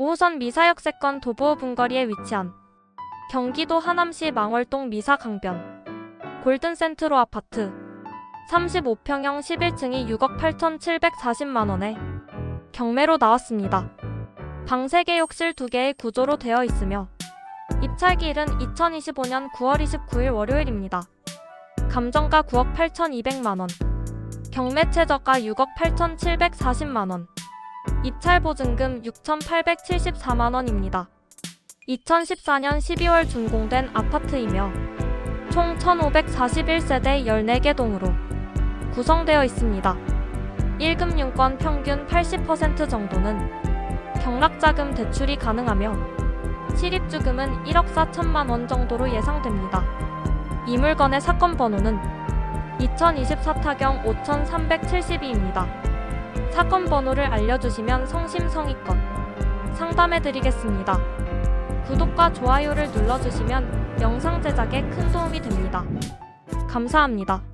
5호선 미사역 세권 도보 분거리에 위치한 경기도 하남시 망월동 미사 강변 골든센트로 아파트 35평형 11층이 6억 8,740만 원에 경매로 나왔습니다. 방 3개 욕실 2개의 구조로 되어 있으며 입찰기일은 2025년 9월 29일 월요일입니다. 감정가 9억 8,200만 원, 경매 최저가 6억 8,740만 원, 입찰 보증금 6,874만 원입니다. 2014년 12월 준공된 아파트이며 총 1,541세대 14개 동으로 구성되어 있습니다. 1금융권 평균 80% 정도는 경락자금 대출이 가능하며 실입주금은 1억 4천만 원 정도로 예상됩니다. 이 물건의 사건 번호는 2024 타경 5372입니다. 사건 번호를 알려주시면 성심성의껏 상담해드리겠습니다. 구독과 좋아요를 눌러주시면 영상 제작에 큰 도움이 됩니다. 감사합니다.